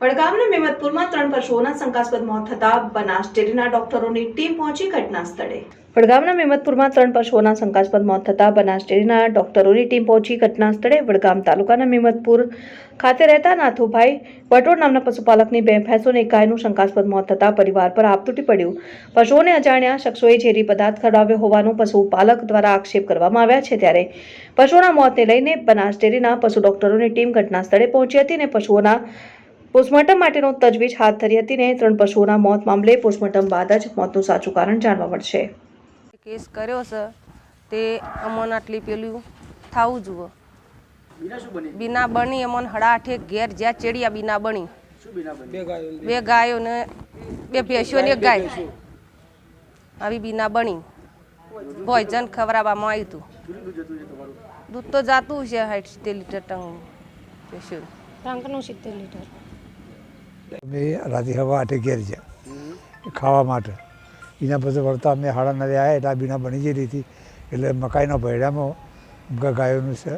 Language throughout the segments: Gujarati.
વડગામના મેમતપુરમાં ત્રણ પશુઓના શંકાસ્પદ મોત થતા બનાસ ડેરીના ડોક્ટરોની ટીમ પહોંચી ઘટના સ્થળે. વડગામના મેમતપુરમાં ત્રણ પશુઓના શંકાસ્પદ મોત થતા બનાસ ડેરીના ડોક્ટરોની ટીમ પહોંચી ઘટના સ્થળે વડગામ તાલુકાના મેમતપુર ખાતે રહેતા નાથુભાઈ વટોળ નામના પશુપાલકની બે ભેંસો અને ગાયનું શંકાસ્પદ મોત થતા પરિવાર પર આપ તૂટી પડ્યું. પશુઓને અજાણ્યા શખ્સોએ ઝેરી પદાર્થ ખવડાવ્યો હોવાનું પશુપાલક દ્વારા આક્ષેપ કરવામાં આવ્યા છે ત્યારે પશુઓના મોતને લઈને બનાસ ડેરીના પશુ ડોક્ટરોની ટીમ ઘટના સ્થળે પહોંચી હતી અને પશુઓના પોસ્ટમોર્ટમ માટેનો તજવીજ હાથ ધરી હતી ને ત્રણ પશુઓના મોત મામલે પોસ્ટમોર્ટમ બાદ જ મોતનું સાચું કારણ જાણવા મળશે. કેસ કર્યો છે તે અમોન આટલી પેલું થવું જુઓ. બીના બની અમોન બની અમોને હડા આઠે ઘેર જ્યાં ચેડિયા બીના બની. શું બીના બની બે ગાયો ને બે ભેંસીઓ ને એક ગાય. આવી બીના બની. ભોજન ખવડાવવામાં આવ્યું હતું દૂધ તો જાતું છે સાઠ સિત્તેર લીટર ટંગ ભેંસો. ટંકનું સિત્તેર લીટર. અમે રાતે હવા આઠે ઘેર ગયા ખાવા માટે. એના પછી વળતા અમે હાડા નવે આવ્યા એટલે આ બીના બની ગયેલી હતી. એટલે મકાઈના ભેડામાં ગાયોનું છે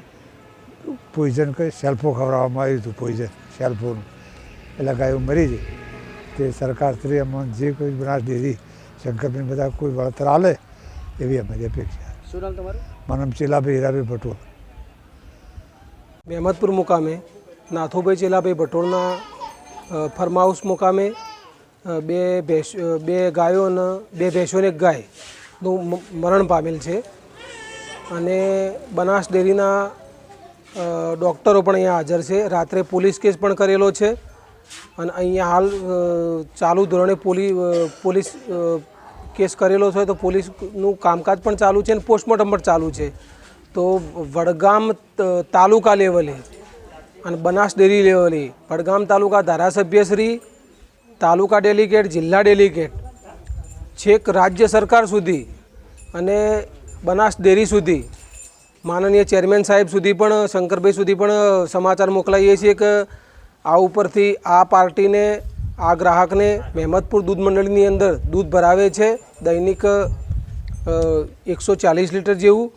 પોઈઝન કરી સેલ્ફો ખવડાવવામાં આવ્યું હતું પોઈઝન સેલ્ફોનું એટલે ગાયો મરી જઈ તે સરકાર શ્રી અમને જે કોઈ બનાસ ડેરી શંકરભાઈ બધા કોઈ વળતર આલે એવી અમારી અપેક્ષા. શું નામ તમારું? મારું ચેલાભાઈ હીરાભાઈ ભટોળ. મહેમદપુર મુકામે નાથુભાઈ ચેલાભાઈ ભટોળના ફાર્મ હાઉસ મુકામે બે ભેંસ બે ગાયો અને બે ભેંસોને એક ગાયનું મરણ પામેલ છે. અને બનાસ ડેરીના ડૉક્ટરો પણ અહીંયા હાજર છે. રાત્રે પોલીસ કેસ પણ કરેલો છે. અને અહીંયા હાલ ચાલુ ધોરણે પોલી પોલીસ કેસ કરેલો છે તો પોલીસનું કામકાજ પણ ચાલુ છે અને પોસ્ટમોર્ટમ પણ ચાલુ છે. તો વડગામ તાલુકા લેવલે અને બનાસ ડેરી લેવલે વડગામ તાલુકા ધારાસભ્યશ્રી તાલુકા ડેલિગેટ, જિલ્લા ડેલિગેટ. છેક રાજ્ય સરકાર સુધી અને બનાસ ડેરી સુધી. માનનીય ચેરમેન સાહેબ સુધી પણ, શંકરભાઈ સુધી પણ સમાચાર મોકલાવીએ છીએ કે આ ઉપરથી આ પાર્ટીને, આ ગ્રાહકને મહેમદપુર દૂધ મંડળીની અંદર દૂધ ભરાવે છે, દૈનિક એકસો ચાલીસ લીટર જેવું.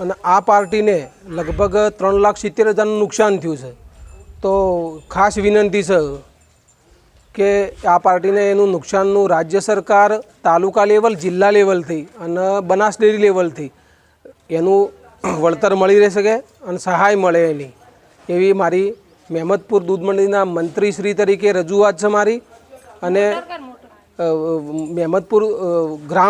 અને આ પાર્ટીને લગભગ ત્રણ લાખ સિત્તેર હજારનું નુકસાન થયું છે. તો ખાસ વિનંતી છે કે આ પાર્ટીને એનું નુકસાનનું રાજ્ય સરકાર તાલુકા લેવલ, જિલ્લા લેવલથી અને બનાસ ડેરી લેવલથી એનું વળતર મળી રહી શકે અને સહાય મળે એની. એવી મારી મહેમદપુર દૂધ મંડળીના મંત્રી શ્રી તરીકે રજૂઆત છે મારી અને મહેમદપુર ગ્રામ